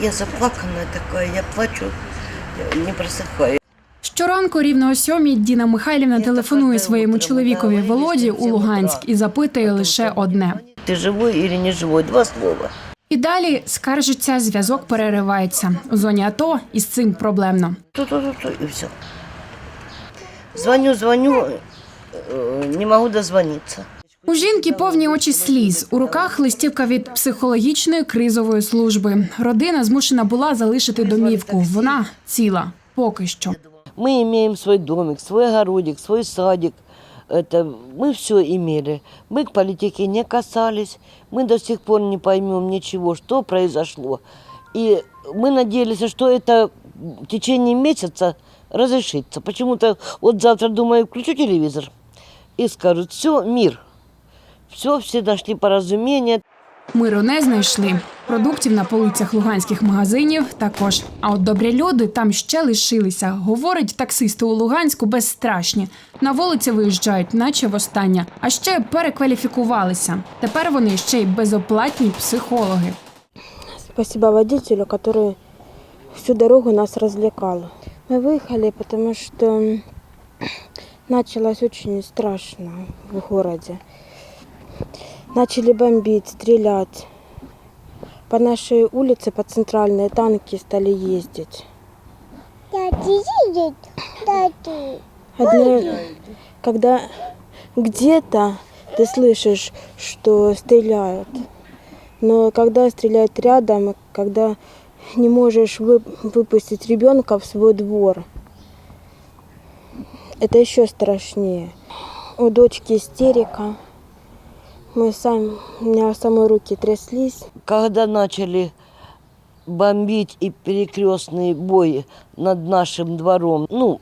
Я заплаканная такая, я плачу, я не просыхаю. Щоранку рівно о сьомій Діна Михайлівна телефонує своєму чоловікові Володі у Луганськ і запитує лише одне. Ты живой или не живой? Два слова. І далі скаржиться, зв'язок переривається. У зоні АТО із цим проблемно. Ту-ту-ту-ту, и все. Звоню, звоню, э, не могу дозвониться. У жінки повні очі сліз. У руках листівка від психологічної кризової служби. Родина змушена була залишити домівку. Вона ціла поки що. Мы имеем свой домик, свой огородик, свой садик. Это мы все имели. Мы к политике не касались. Мы до сих пор не поймем ничего, что произошло. И мы надеялись, что это в течение месяца разрешится. Почему-то вот завтра, думаю, включу телевизор и скажут, все, мир. Все, все нашли поразумение. Миру не знайшли. Продуктів на полицях луганських магазинів також. А от добрі люди там ще лишилися. Говорить таксисти у Луганську безстрашні. На вулиці виїжджають, наче востаннє. А ще перекваліфікувалися. Тепер вони ще й безоплатні психологи. Спасибо водителю, который всю дорогу нас развлекал. Мы выехали, потому что началось очень страшно в городе. Начали бомбить, стрелять. По нашей улице, по центральной, танки стали ездить. Одно- когда где-то ты слышишь, что стреляют, но когда стреляют рядом, когда не можешь вы- выпустить ребенка в свой двор, это еще страшнее. У дочки истерика. Мы сами, у меня самые руки тряслись. Когда начали бомбить и перекрестные бои над нашим двором, ну,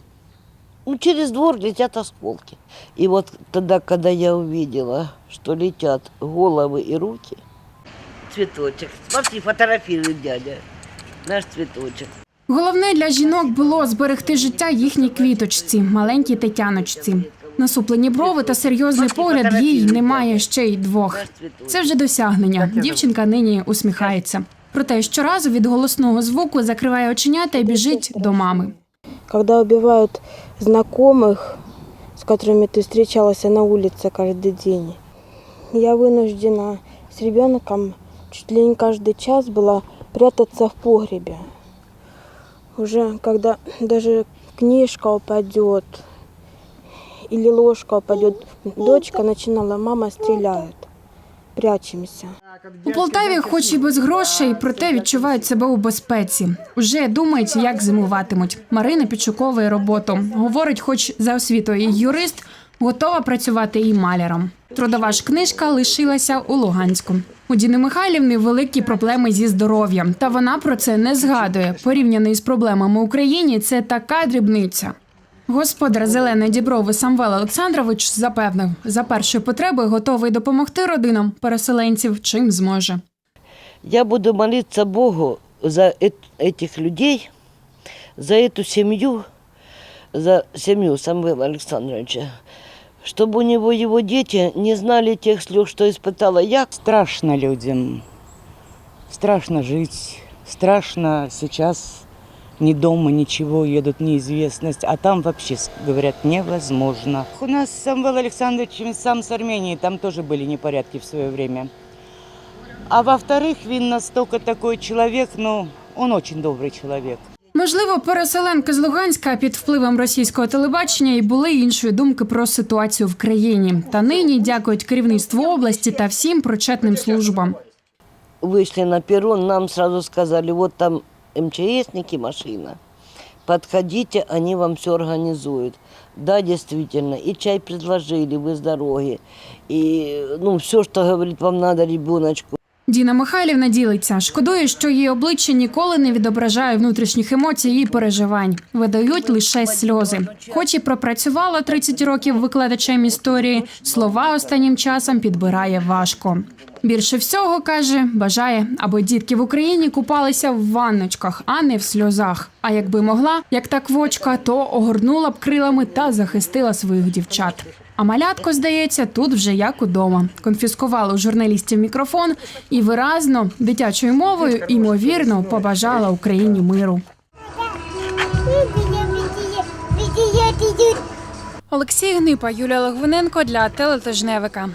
ну, через двор летят осколки. И вот тогда, когда я увидела, что летят головы и руки, цветочек, смотри, фотографирует дядя, наш цветочек. Головне для жінок було зберегти життя їхній квіточці, маленькій Тетяночці. Насуплені брови та серйозний погляд їй немає ще й двох. Це вже досягнення. Дівчинка нині усміхається. Проте щоразу від голосного звуку закриває оченята і біжить до мами. Когда убивают знакомых, с которыми ты встречалась на улице каждый день, я вынуждена с ребенком чуть ли не каждый час была прятаться в погребе. Уже когда даже книжка упадет или ложка упадет, дочка начинала, мама стреляют, прячемся. У Полтаві, хоч і без грошей, проте відчувають себе у безпеці. Уже думають, як зимуватимуть. Марина підшуковує роботу. Говорить, хоч за освітою юрист, готова працювати і маляром. Трудова ж книжка лишилася у Луганську. У Діни Михайлівни великі проблеми зі здоров'ям, та вона про це не згадує. Порівняно із проблемами в Україні, це така дрібниця. Господар зеленої діброви Самвел Олександрович запевнив, за першої потреби готовий допомогти родинам переселенців чим зможе. Я буду молиться Богу за эт- этих людей, за эту семью, за семью Самвела Александровича, чтобы у него его дети не знали тех слез, что испытала я, Страшно людям, страшно жить, страшно сейчас ни дома, ничего, едут в неизвестность, а там вообще, с- говорят, невозможно. У нас Самвел Александрович сам с Армении, там тоже были непорядки в свое время. А во-вторых, він настолько такой человек, ну, он очень добрый человек. Можливо, переселенки з Луганська під впливом російського телебачення і були іншої думки про ситуацію в країні. Та нині дякують керівництву області та всім причетним службам. вышли на перрон, нам сразу сказали, вот там МЧСники, машина, подходите, они вам все организуют. Да, действительно, и чай предложили, вы с дороги, и ну, все, что говорит, вам надо ребеночку. Діна Михайлівна ділиться, шкодує, що її обличчя ніколи не відображає внутрішніх емоцій і переживань. Видають лише сльози. Хоч і пропрацювала 30 років викладачем історії, слова останнім часом підбирає важко. Більше всього каже, бажає, аби дітки в Україні купалися в ванночках, а не в сльозах. А якби могла, як та квочка, то огорнула б крилами та захистила своїх дівчат. А малятко, здається, тут вже як удома. Конфіскувала у журналістів мікрофон і виразно дитячою мовою імовірно побажала Україні миру. Олексій Гнипа, Юлія Логвиненко для телетижневика.